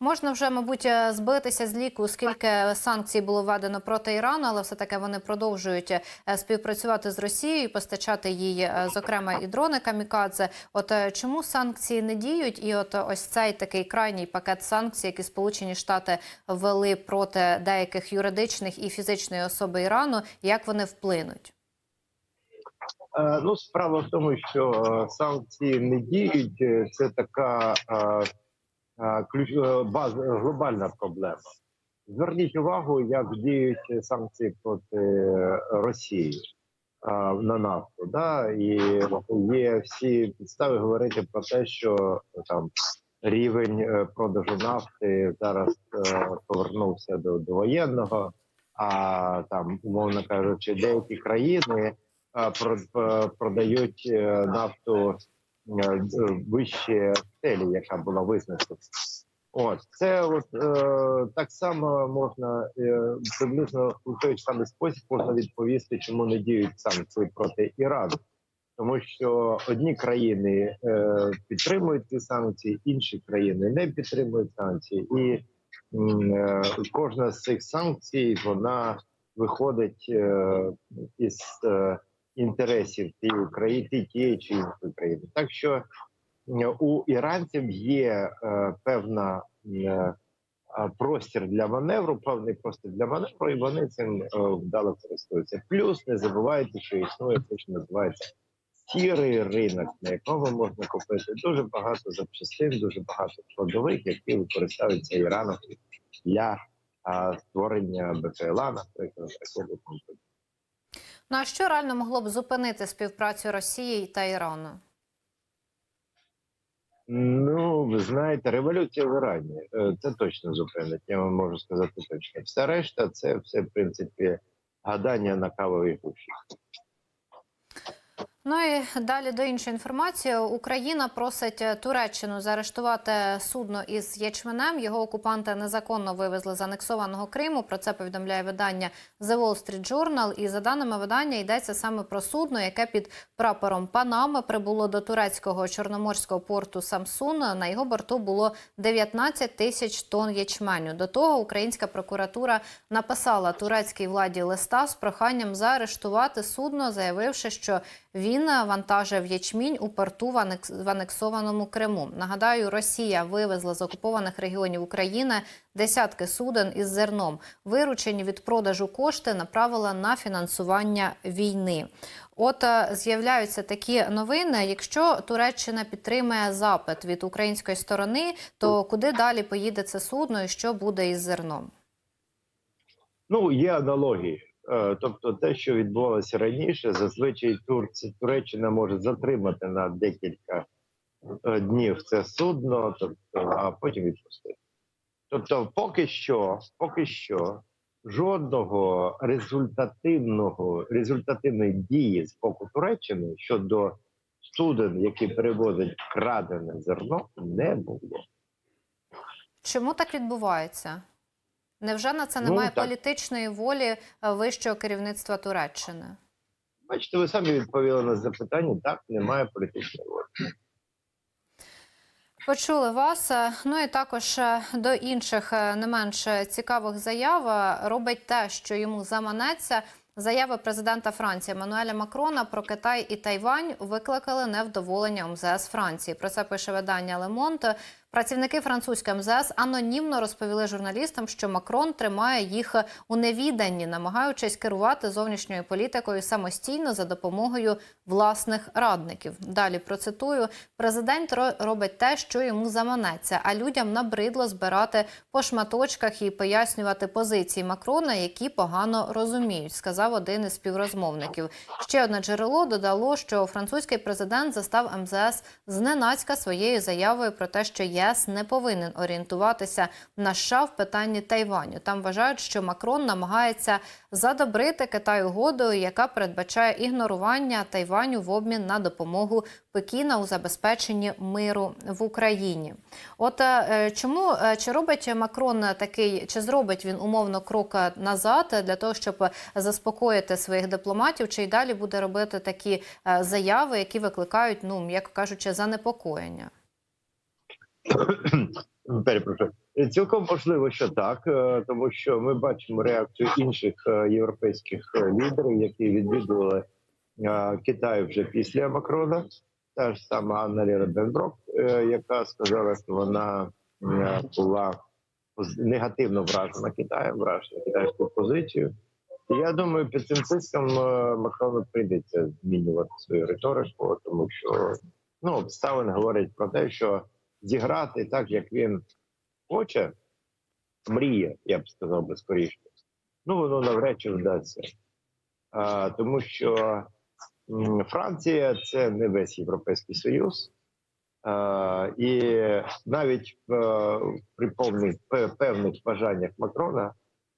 Можна вже, мабуть, е, збитися з ліку, оскільки санкцій було введено проти Ірану, але все таки вони продовжують е, співпрацювати з Росією, постачати їй, е, зокрема, і дрони камікадзе. От чому санкції не діють? І от ось цей такий крайній пакет санкцій, які Сполучені Штати ввели проти деяких юридичних і фізичної особи Ірану, як вони вплинуть? Ну, справа в тому, що санкції не діють. Це така ключ е, баз глобальна проблема. Зверніть увагу, як діють санкції проти е, Росії е, на нафту. Да? І є всі підстави говорити про те, що там рівень е, продажу нафти зараз е, повернувся до, до воєнного. А там, умовно кажучи, деякі країни е, продають е, нафту е, вище стелі, яка була визначена. От це от е, так само можна е, приблизно у той самий спосіб можна відповісти, чому не діють санкції проти Ірану, тому що одні країни е, підтримують ці санкції, інші країни не підтримують санкції, і е, кожна з цих санкцій вона виходить е, із е, інтересів тієї країни, тієї чи іншої країни. Так що е, у іранців є е, певна е, простір для маневру, певний простір для маневру, і вони цим вдало користуються. Плюс не забувайте, що існує те, що називається сірий ринок, на якому можна купити дуже багато запчастин, дуже багато складових, які використовуються Іраном для створення БПЛА, наприклад, такого комплекс. Ну а що реально могло б зупинити співпрацю Росії та Ірану? Ну, ви знаєте, революція в Ірані е, це точно зупинить. Я вам можу сказати точно. Все решта, це все в принципі гадання на кавовій гущі. Ну і далі до іншої інформації. Україна просить Туреччину заарештувати судно із ячменем. Його окупанти незаконно вивезли з анексованого Криму. Про це повідомляє видання The Wall Street Journal. І за даними видання йдеться саме про судно, яке під прапором Панами прибуло до турецького чорноморського порту Самсун. На його борту було 19 тисяч тонн ячменю. До того українська прокуратура написала турецькій владі листа з проханням заарештувати судно, заявивши, що він вантажив ячмінь у порту в анексованому Криму. Нагадаю, Росія вивезла з окупованих регіонів України десятки суден із зерном. Виручені від продажу кошти направила на фінансування війни. От е, з'являються такі новини. Якщо Туреччина підтримує запит від української сторони, то куди далі поїде це судно і що буде із зерном? Ну, є аналогії. Е, Тобто, те, що відбувалося раніше, зазвичай Турці, Туреччина може затримати на декілька е, днів це судно, тобто, а потім відпустити. Тобто, поки що, поки що, жодного результативного результативної дії з боку Туреччини щодо суден, які перевозять крадене зерно, не було. Чому так відбувається? Невже на це Ну, немає так. політичної волі е, вищого керівництва Туреччини? Бачите, ви самі відповіли на запитання. Так, немає політичної волі. Почули вас. Е, Ну і також е, до інших не менш цікавих заяв робить те, що йому заманеться. Заяви президента Франції Еммануеля Макрона про Китай і Тайвань викликали невдоволення МЗС Франції. Про це пише видання Лемонт. Працівники французької МЗС анонімно розповіли журналістам, що Макрон тримає їх у невіданні, намагаючись керувати зовнішньою політикою самостійно за допомогою власних радників. Далі процитую: президент робить те, що йому заманеться, а людям набридло збирати по шматочках і пояснювати позиції Макрона, які погано розуміють, сказав один із співрозмовників. Ще одне джерело додало, що французький президент застав МЗС зненацька своєю заявою про те, що ЄС не повинен орієнтуватися на США в питанні Тайваню. Там вважають, що Макрон намагається задобрити Китай угодою, яка передбачає ігнорування Тайваню в обмін на допомогу Пекіна у забезпеченні миру в Україні. От е, чому е, чи робить Макрон такий, чи зробить він умовно крок назад для того, щоб заспокоїти своїх дипломатів, чи й далі буде робити такі е, заяви, які викликають, ну м'яко кажучи, занепокоєння? Перепрошую. Е, Цілком можливо, що так, е, тому що ми бачимо реакцію інших е, європейських лідерів, які відвідували Китай вже після Макрона. Та ж сама Анна Ліра Бенброк, яка сказала, що вона була негативно вражена Китаєм, вражена китайською позицією. І я думаю, під цим тиском Макрону прийдеться змінювати свою риторику, тому що ну, обставини говорять про те, що зіграти так, як він хоче, мріє, я б сказав би скоріше. Ну, воно навряд чи вдасться. А, тому що Франція це не весь Європейський Союз. А, і навіть е, при повних, певних бажаннях Макрона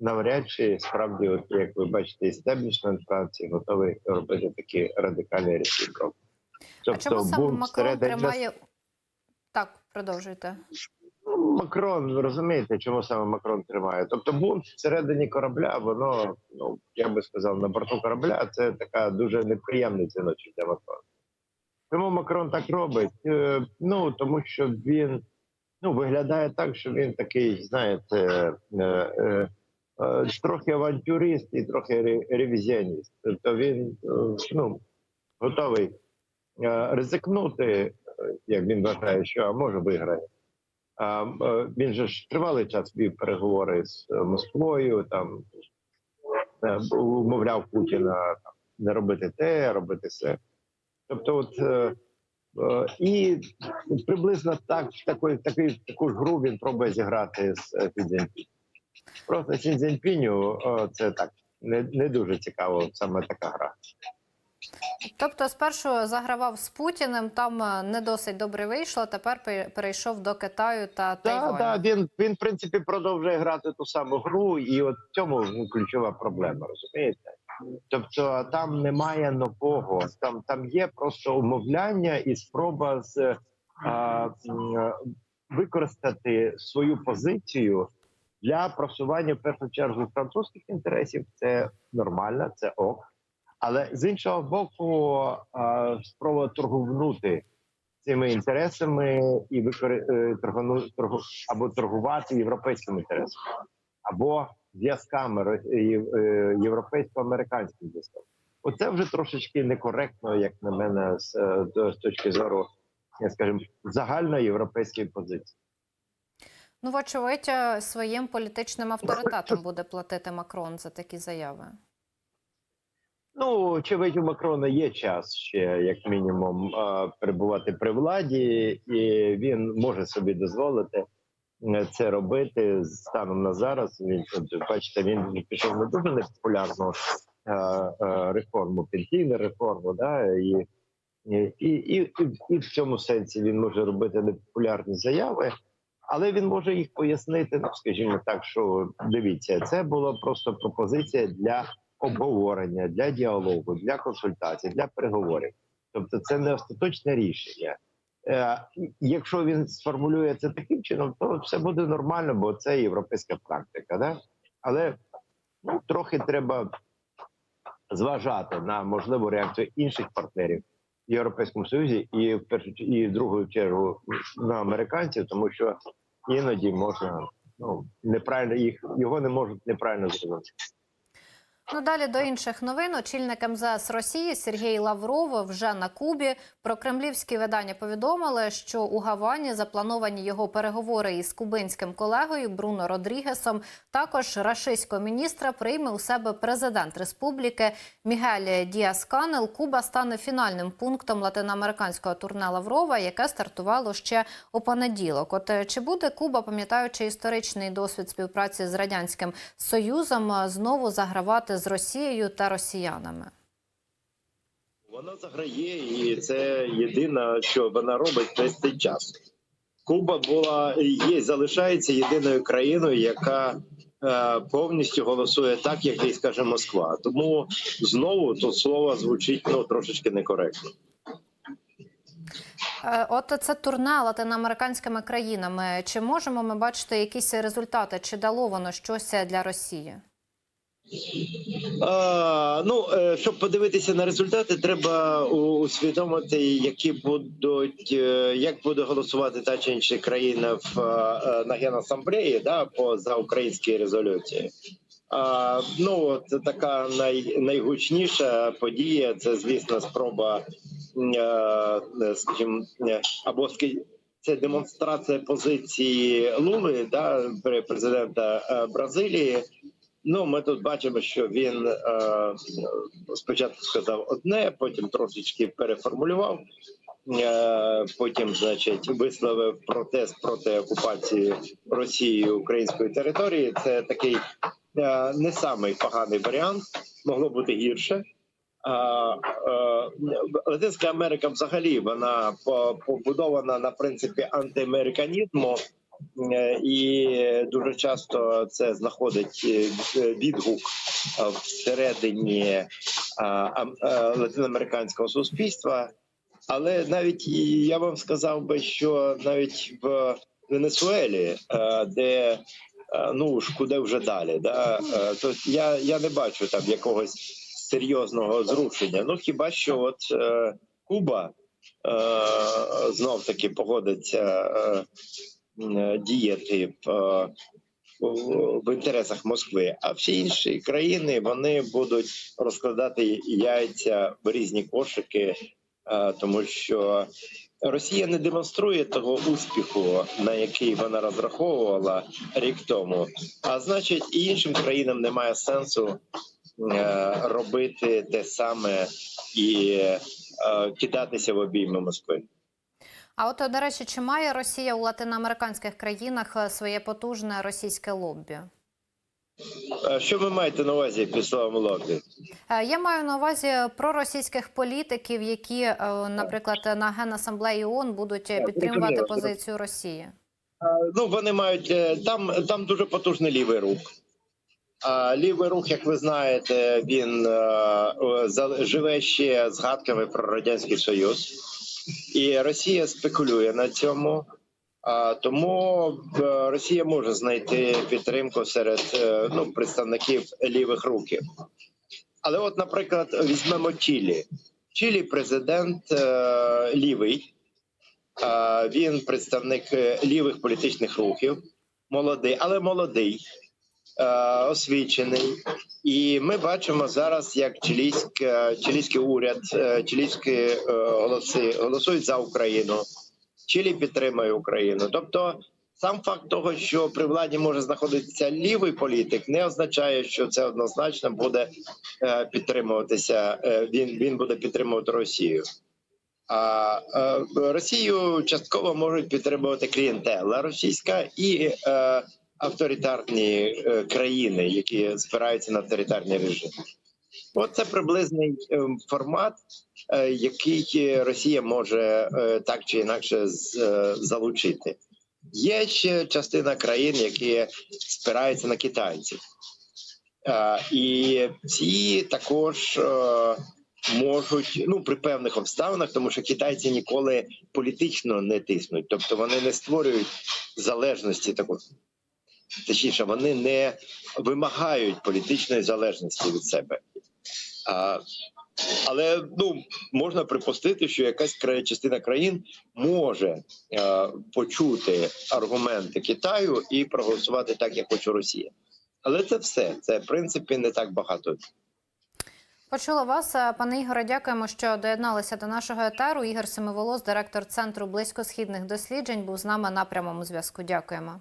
навряд чи справді, от, як ви бачите, істеблішмент Франції готовий робити такі радикальні різкі кроки. А чому саме Макрон тримає? Продовжуйте. Ну, Макрон, ви розумієте, чому саме Макрон тримає? Тобто бунт всередині корабля, воно, ну я би сказав, на борту корабля це така дуже неприємний дзвіночок для Макрона. Чому Макрон так робить? Е, ну тому що він ну, виглядає так, що він такий, знаєте, е, е, трохи авантюрист і трохи ревізіоніст. Тобто він ну, готовий ризикнути, як він вважає, що може виграє. А, е, він же ж тривалий час вів переговори з е, Москвою, там е, умовляв Путіна там, не робити те, робити все. Тобто, от е, е, і приблизно так, такої, такий, таку ж гру він пробує зіграти з е, Цзіньпінь. Просто Сі Цзіньпіню е, це так не, не дуже цікаво, саме така гра. Тобто, спершу загравав з Путіним, там е, не досить добре вийшло. Тепер перейшов до Китаю та Тайваню. так, він, він, в принципі, продовжує грати ту саму гру, і от в цьому ну, ключова проблема, розумієте? Тобто там немає нового, там, там є просто умовляння і спроба з, а, е, використати свою позицію для просування в першу чергу французьких інтересів. Це нормально, це ок. Але з іншого боку, спроба торгувнути цими інтересами і викори... е, або торгувати європейськими інтересами, або зв'язками ро- е, європейсько-американським зв'язком. Оце вже трошечки некоректно, як на мене, з, е, з точки зору, скажімо, загальної європейської позиції. Ну, вочевидь, е, своїм політичним авторитетом буде платити Макрон за такі заяви. Ну, очевидь, у Макрона є час ще, як мінімум, перебувати при владі, і він може собі дозволити е, це робити станом на зараз. Він бачите, він пішов на дуже непопулярну е, е, реформу, пенсійну реформу, да, і, і, і, і в цьому сенсі він може робити непопулярні заяви. Але він може їх пояснити, ну скажімо так, що дивіться, це була просто пропозиція для обговорення, для діалогу, для консультацій, для переговорів. Тобто, це не остаточне рішення. Е, якщо він сформулює це таким чином, то все буде нормально, бо це європейська практика. Да? Але ну, трохи треба зважати на можливу реакцію інших партнерів в Європейському Союзі і в першу і в другу чергу на американців, тому що іноді можна ну неправильно їх його не можуть неправильно зрозуміти. Ну далі до інших новин. Очільник МЗС Росії Сергій Лавров вже на Кубі. Про кремлівські видання повідомили, що у Гавані заплановані його переговори із кубинським колегою Бруно Родрігесом. Також рашистського міністра прийме у себе президент республіки Мігель Діас Канел. Куба стане фінальним пунктом латиноамериканського турне Лаврова, яке стартувало ще у понеділок. От е, чи буде Куба, пам'ятаючи історичний досвід співпраці з радянським союзом, е, знову загравати з Росією та росіянами? Вона заграє, і це єдине, що вона робить весь цей час. Куба була є, залишається єдиною країною, яка е, повністю голосує так, як їй скаже Москва. Тому знову тут слово звучить ну трошечки некоректно. Е, От це турне латиноамериканськими країнами. Чи можемо ми бачити якісь результати? Чи дало воно щось для Росії? А, ну, е, щоб подивитися на результати, треба усвідомити, які будуть, е, як буде голосувати та чи інша країна в е, на генасамблеї да, по за українські резолюції. А, ну, от така най, найгучніша подія це, звісно, спроба, скажімо, або це демонстрація позиції Лули, да, пре- президента Бразилії. Ну, ми тут бачимо, що він е, спочатку сказав одне, потім трошечки переформулював. Е, потім, значить, висловив протест проти окупації Росією української території. Це такий е, не самий поганий варіант, могло бути гірше. А, е, Латинська Америка взагалі вона побудована на принципі антиамериканізму. Е, і дуже часто це знаходить е, відгук е, всередині латиноамериканського суспільства. Але навіть я вам сказав би, що навіть в Венесуелі, де ну ж куди вже далі, да то я, я не бачу там якогось серйозного зрушення. Ну хіба що от Куба знов таки погодиться. Е, діяти в, е, в- інтересах Москви, а всі інші країни вони будуть розкладати яйця в різні кошики, е, тому що Росія не демонструє того успіху, на який вона розраховувала рік тому. А значить, і іншим країнам немає сенсу робити те саме і кидатися в обійми Москви. А от, до речі, чи має Росія у латиноамериканських країнах е, своє потужне російське лоббі? Що ви маєте на увазі під словом лобі? Е, Я маю на увазі проросійських політиків, які, е, наприклад, на генасамблеї ООН будуть підтримувати позицію Росії. Ну, вони мають там, там дуже потужний лівий рух. А лівий рух, як ви знаєте, він живе ще згадками про радянський союз, і Росія спекулює на цьому. Тому е, Росія може знайти підтримку серед е, ну, представників лівих рухів. Але, от, наприклад, візьмемо Чилі. Чилі президент е, лівий. Він представник лівих політичних рухів, молодий, але молодий, освічений. І ми бачимо зараз, як чилійська, чилійський уряд, е, чилійські е, голоси голосують за Україну. Чилі підтримує Україну. Тобто, сам факт того, що при владі може знаходитися лівий політик, не означає, що це однозначно буде е, підтримуватися. е, Він, він буде підтримувати Росію. А е, Росію частково можуть підтримувати клієнтела російська і е, авторитарні е, країни, які спираються на авторитарний режим. Оце приблизний е, формат, е, який Росія може так чи інакше залучити. Є ще частина країн, які спираються на китайців. І ці також можуть ну при певних обставинах, тому що китайці ніколи політично не тиснуть, тобто вони не створюють залежності такої. Точніше, вони не вимагають політичної залежності від себе. А, але ну можна припустити, що якась частина країн може е, почути аргументи Китаю і проголосувати так, як хоче Росія. Але це все. Це в принципі не так багато. Почула вас, Е, пане Ігоре. Дякуємо, що доєдналися до нашого етеру. Ігор Семиволос, директор центру близькосхідних досліджень, був з нами на прямому зв'язку. Дякуємо.